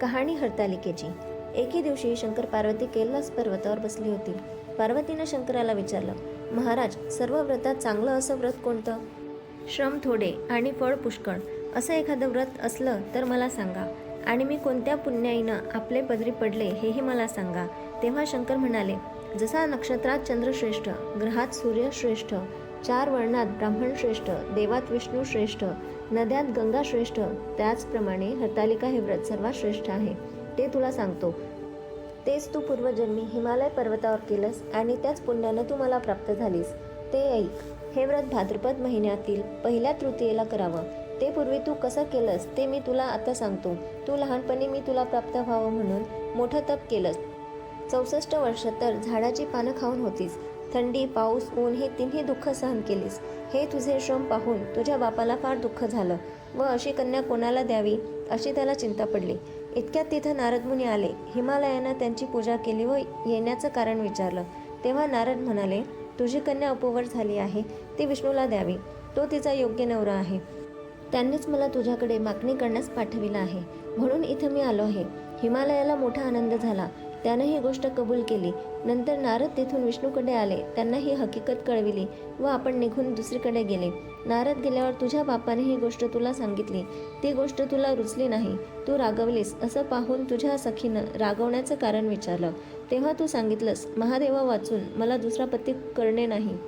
कहाणी हरतालिकेची. एके दिवशी शंकर पार्वती कैलास पर्वतावर बसली होती. पार्वतीनं शंकराला विचारलं महाराज सर्व व्रतात चांगलं असं व्रत कोणतं? श्रम थोडे आणि फळ पुष्कळ. असं एखादं व्रत असलं तर मला सांगा. आणि मी कोणत्या पुण्याईनं आपले पदरी पडले हेही मला सांगा. तेव्हा शंकर म्हणाले जसा नक्षत्रात चंद्र श्रेष्ठ ग्रहात सूर्यश्रेष्ठ चार वर्णात ब्राह्मण श्रेष्ठ देवात विष्णू श्रेष्ठ नद्यात गंगा श्रेष्ठ त्याचप्रमाणे हरतालिका हे व्रत सर्वात श्रेष्ठ आहे. ते तुला सांगतो. तेच तू पूर्वजन्मी हिमालय पर्वतावर केलंस आणि त्याच पुण्यानं तू मला प्राप्त झालीस. ते ऐक. हे व्रत भाद्रपद महिन्यातील पहिल्या तृतीयेला करावं. ते पूर्वी तू कसं केलंस ते मी तुला आता सांगतो. तू लहानपणी मी तुला प्राप्त व्हावं म्हणून मोठं तप केलंस. चौसष्ट वर्ष तर झाडाची पानं खाऊन होतीस. थंडी पाऊस ऊन हे तिन्ही दुःख सहन केलीस. हे तुझे श्रम पाहून तुझ्या बापाला फार दुःख झालं व अशी कन्या कोणाला द्यावी अशी त्याला चिंता पडली. इतक्यात तिथं नारदमुनी आले. हिमालयानं त्यांची पूजा केली व येण्याचं कारण विचारलं. तेव्हा नारद म्हणाले तुझी कन्या अपवर झाली आहे ती विष्णूला द्यावी. तो तिचा योग्य नवरा आहे. त्यांनीच मला तुझ्याकडे मागणी करण्यास पाठविलं आहे. म्हणून इथं मी आलो आहे. हिमालयाला मोठा आनंद झाला. त्यानं ही गोष्ट कबूल केली. नंतर नारद तेथून विष्णूकडे आले. त्यांना ही हकीकत कळविली व आपण निघून दुसरीकडे गेले. नारद गेल्यावर तुझ्या बापाने ही गोष्ट तुला सांगितली. ती गोष्ट तुला रुचली नाही. तू रागवलीस असं पाहून तुझ्या सखीनं रागवण्याचं कारण विचारलं. तेव्हा तू सांगितलंस महादेवा वाचून मला दुसरा पती करणे नाही.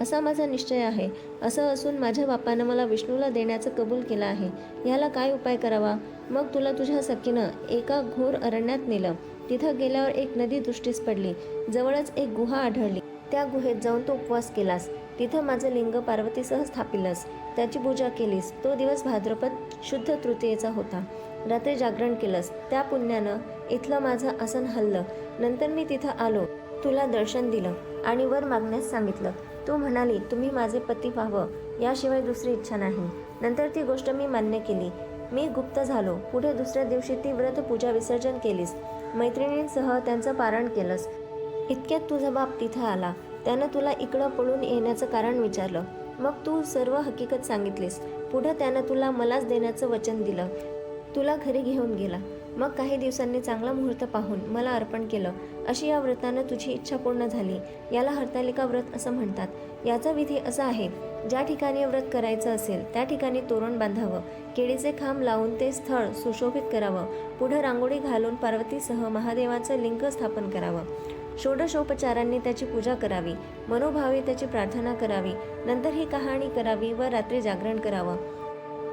असा माझा निश्चय आहे. असं असून माझ्या बापानं मला विष्णूला देण्याचं कबूल केलं आहे. याला काय उपाय करावा? मग तुला तुझ्या सखीनं एका घोर अरण्यात नेलं. तिथं गेल्यावर एक नदी दृष्टीस पडली. जवळच एक गुहा आढळली. त्या गुहेत जाऊन तो उपवास केलास. तिथं माझं लिंग पार्वतीसह स्थापिलंस. त्याची पूजा केलीस. तो दिवस भाद्रपद शुद्ध तृतीयेचा होता. रात्री जागरण केलंस. त्या पुण्यानं इथलं माझं आसन हल्लं. नंतर मी तिथं आलो. तुला दर्शन दिलं आणि वर मागण्यास सांगितलं. तू म्हणाली तुम्ही माझे पती व्हावं याशिवाय दुसरी इच्छा नाही. नंतर ती गोष्ट मी मान्य केली. मी गुप्त झालो. पुढे दुसऱ्या दिवशी ती व्रत पूजा विसर्जन केलीस. मैत्रिणींसह त्यांचं पारण केलंस. इतक्यात तुझा बाप तिथं आला. त्यानं तुला इकडं पळून येण्याचं कारण विचारलं. मग तू सर्व हकीकत सांगितलीस. पुढं त्यानं तुला मलाच देण्याचं वचन दिलं. तुला घरी घेऊन गेला. मग काही दिवसांनी चांगला मुहूर्त पाहून मला अर्पण केलं. अशी या व्रतानं तुझी इच्छा पूर्ण झाली. याला हरतालिका व्रत असं म्हणतात. याचा विधी असा आहे ज्या ठिकाणी व्रत करायचं असेल त्या ठिकाणी तोरण बांधावं. केळीचे खांब लावून ते स्थळ सुशोभित करावं. पुढं रांगोळी घालून पार्वतीसह महादेवाचं लिंग स्थापन करावं. षोडशोपचारांनी त्याची पूजा करावी. मनोभावे त्याची प्रार्थना करावी. नंतर ही कहाणी करावी व रात्री जागरण करावं.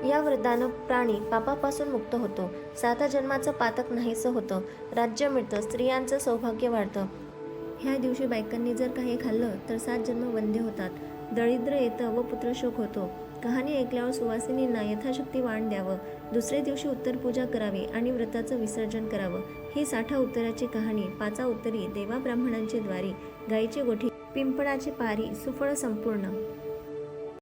या वृद्धानं प्राणी पापापासून मुक्त होतो. साता जन्माचं पातक नाहीसं होतं. राज्य मिळतं स्त्रियांचं सौभाग्य वाढतं. ह्या दिवशी बायकांनी जर काही खाल्लं तर सात जन्म वंदे होतात. दरिद्र येतं व पुत्रशोक होतो. कहाणी ऐकल्यावर सुवासिनींना यथाशक्ती वाण द्यावं. दुसऱ्या दिवशी उत्तर पूजा करावी आणि व्रताचं विसर्जन करावं. ही साठा उत्तराची कहाणी पाचा उत्तरी देवा ब्राह्मणांची द्वारी गायीची गोठी पिंपळाची पारी सुफळ संपूर्ण.